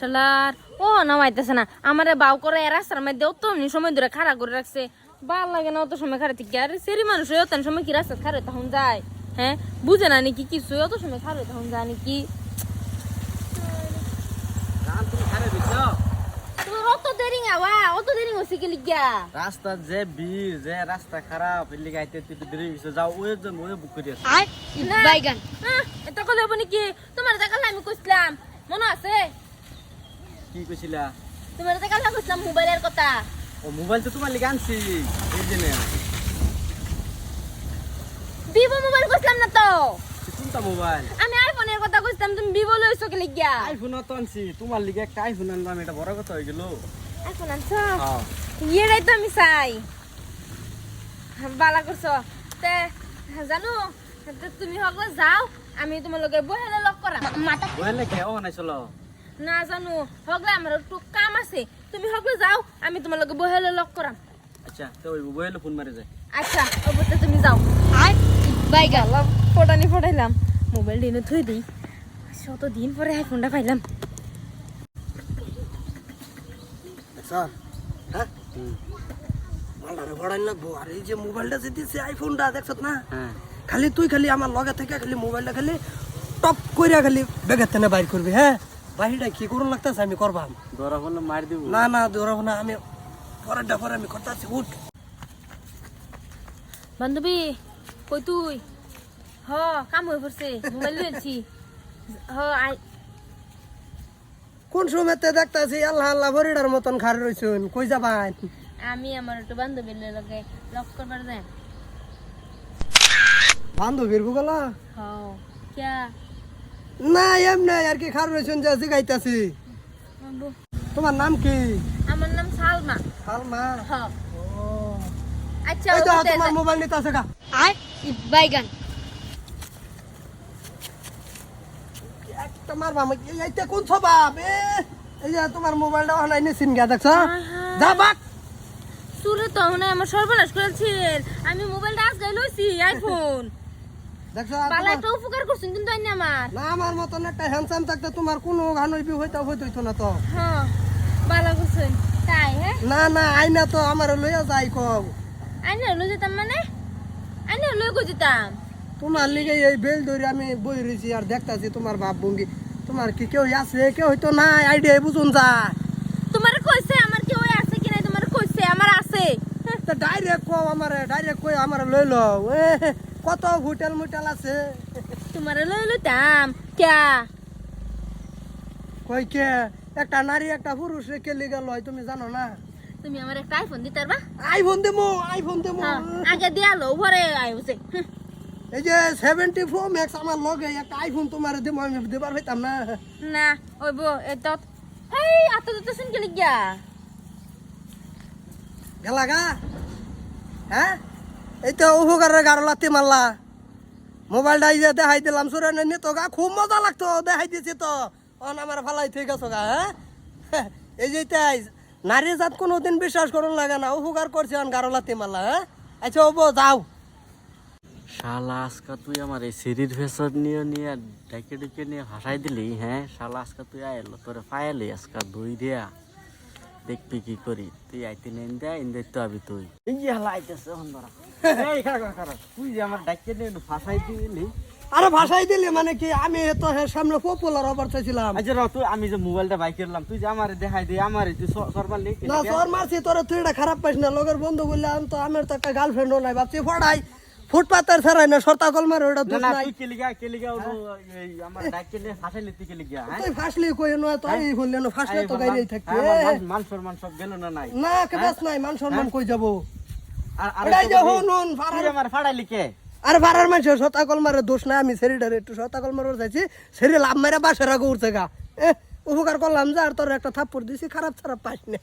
শালার ও নামাইতেছে না। আমারে বাউ করে এর রাস্তার মধ্যে অত সময় ধরে খাড়া করে রাখছে। ভালো লাগে না অত সময় খাড়া থেকে। আরে সেরি মানুষ হয়ে অত সময় কি রাস্তা খাড়ে তখন যায়? হ্যাঁ? বুঝে না নাকি কিছু? অত সময় খাড়ে তখন যায় নাকি? অত দেরি আওয়া অত দেরি হচ্ছে কি লিগা? রাস্তা যে ভিড় যে রাস্তা খারাপ এলি তুই দেরি হইছে যাও ওই যে ওই বুক করে আসো। বাইগান। এটা কলে হব নাকি? তোমার দেখালে আমি কইছিলাম। মনে আছে? কি কইছিলা? তোমার দেখালে কইছিলাম মোবাইলের কথা। ও মোবাইল তো তোমার লিগে আনছি এই জন্য। ভিভো মোবাইল কইছিলাম না তো? কোনটা মোবাইল আমি আইফোনের কথা কইছিলাম তুমি ভিভো লইছো কি লিগা আইফোন তো আনছি তোমার লিগে একটা আইফোন আনলাম এটা বড় কথা হয়ে গেল। আইফোন আনছো? হ্যাঁ। ইয়েরাই তো আমি চাই। বালা করছ। তে জানো তুমি হগলে যাও আমি তোমার লগে বহেলে লক করা মাথা বলে কে? ও নাই চলো। না জানো হগলে আমার একটু কাম আছে। তুমি হগলে যাও আমি তোমার লগে বহেলে লক করাম আচ্ছা তো ওই মোবাইলে ফোন মারে যায়। আচ্ছা অবশ্যই তুমি যাও। আয় বাই গেলাম ফটানি ফটাইলাম মোবাইল দিনে থই দিই শত দিন পরে আইফোনটা পাইলাম স্যার হ্যাঁ মালটারে ভরাই লাগবো আর এই যে মোবাইলটা যে দিছে আইফোনটা দেখছত না? খালি তুই খালি আমার লগে থেকে খালি মোবাইলটা খালি টপ কইরা খালি বেগের তেনে বাইর করবি হ্যাঁ বাহিরটা কি করুন লাগতেছে আমি করবাম? ধরা বললে মার দিব। না না দৌড়াবো না আমি পরেরটা পরে আমি করতেছি উঠ। বান্ধবী কই তুই? হ কাম হয়ে পড়ছে মোবাইল লইছি হ আই কোন সময়তে দেখতাছি আল্লাহ আল্লাহ ভরিডার মতন খার রইছুন কই যাবান? আমি আমার একটু বান্ধবীর লগে লক করবার যাই বান্ধবীর গুগলা হ কিয়া? না এমনি আর কি খার রইছুন যে জিগাইতাছি তোমার নাম কি? আমার নাম সালমা। সালমা? আচ্ছা এই তো তোমার মোবাইল নিতে আছে গা। আয় বাইগান। একটা মারবা আমাকে এইটা কোন স্বভাব এ এই যে তোমার মোবাইলটা অনলাইন নিছিন গা দেখছ? যা বাক। সুরে তো আমার সর্বনাশ করেছেন আমি মোবাইলটা আজ গাই লইছি আইফোন দেখছ বালা তোমার- একটা উপকার করছেন কিন্তু আমার। না আমার মতন একটা হ্যান্ডসাম থাকতে তোমার কোনো হইতা হইতো না তো। হ্যাঁ করছেন তাই হ্যাঁ? না না আইনা তো আমার লইয়া যাই কও। আইনে লই যেতাম মানে? আইনে লই গো যেতাম? তোমার লিগে এই বেল ধরে আমি বই রয়েছি আর দেখতাছি তোমার ভাব ভঙ্গি। তোমার কি কেউ আছে? কেউ হইতো না আইডিয়া বুঝুন যা। তোমার কইছে আমার কেউ আছে কি নাই? তোমার কইছে আমার আছে। তো ডাইরেক্ট কও আমার ডাইরেক্ট কই আমার লই লও। কত হোটেল মোটেল আছে? তোমার লই লইতাম ক্যা? কই কে? একটা নারী একটা পুরুষ কে লিগে লয় তুমি জানো না? তুমি আমার একটা আইফোন দিতে পারবা? আইফোন দেবো আইফোন দেবো। হ্যাঁ, আগে দিয়া লো ভরে আইছে। এই যে সেভেন্টি ফোর ম্যাক্স আমার লগে একটা আইফোন তোমার দেবো আমি দেবার হইতাম না। না ওই বো এত এই আত তো শুন গেলি গিয়া গেলা গা? হ্যাঁ? এই তো উপকারের গাড়ো লাতি মারলা। মোবাইলটা এই যে দেখাই দিলাম, সুরেন নিত গা খুব মজা লাগতো, দেখাই দিছি তো। অন আমার ভালাই ঠিক আছে গা হ্যাঁ? এই যে তাই, নারী জাত কোনোদিন বিশ্বাস করুন লাগে না, উপকার করছে অন গাড়ো লাতি মারলা হ্যাঁ? আচ্ছা ওবো যাও। শালা, আজকা তুই আমার এই সিরির ভেসর নিয়ে নিয়ে ডেকে ডেকে নিয়ে ভাসাই দিলি হ্যাঁ? শালা, আজকা তুই আইলো তোরে পায়ালি আজকা দুই দিয়া। দেখবি কি করি, তুই আইতে নেন দে ইন্দে তো আবি তুই। এই যে হালা আইতেছে আরে ভাষাই দিলি মানে কি? আমি তো সামনে পপুলার হবার চাইছিলাম। আচ্ছা র তুই আমি যে মোবাইলটা বাইক করলাম তুই যে আমারে দেখাই দে আমারে তুই সরবার লিখ না তোর মারছি তোর তুই এটা খারাপ পাইস না। লগের বন্ধু বললাম তো আমার তো একটা গার্লফ্রেন্ডও নাই ভাবছি ফড়াই। ফুটপাতের ছাড়াই না সর্তা কল মারে ওটা না দোষ না নাই। তুই কেলিগা কেলিগা এই আমার ডাকে নিয়ে ফাঁসাইলি তুই কেলিগা হ্যাঁ? তুই ফাঁসলি কই? নয় তো আমি না ফাঁসলে তো গাইরেই থাকবে মান সম্মান সব গেল না নাই? না কেবাস নাই মান সম্মান কই যাব? আর ভাড়ার মানুষ মারে দোষ নাই আমি একটু সেরি লাভ মারে বাসের উপকার করলাম যে আর তোর একটা থাপ্পড় দিছি খারাপ খারাপ পাস না।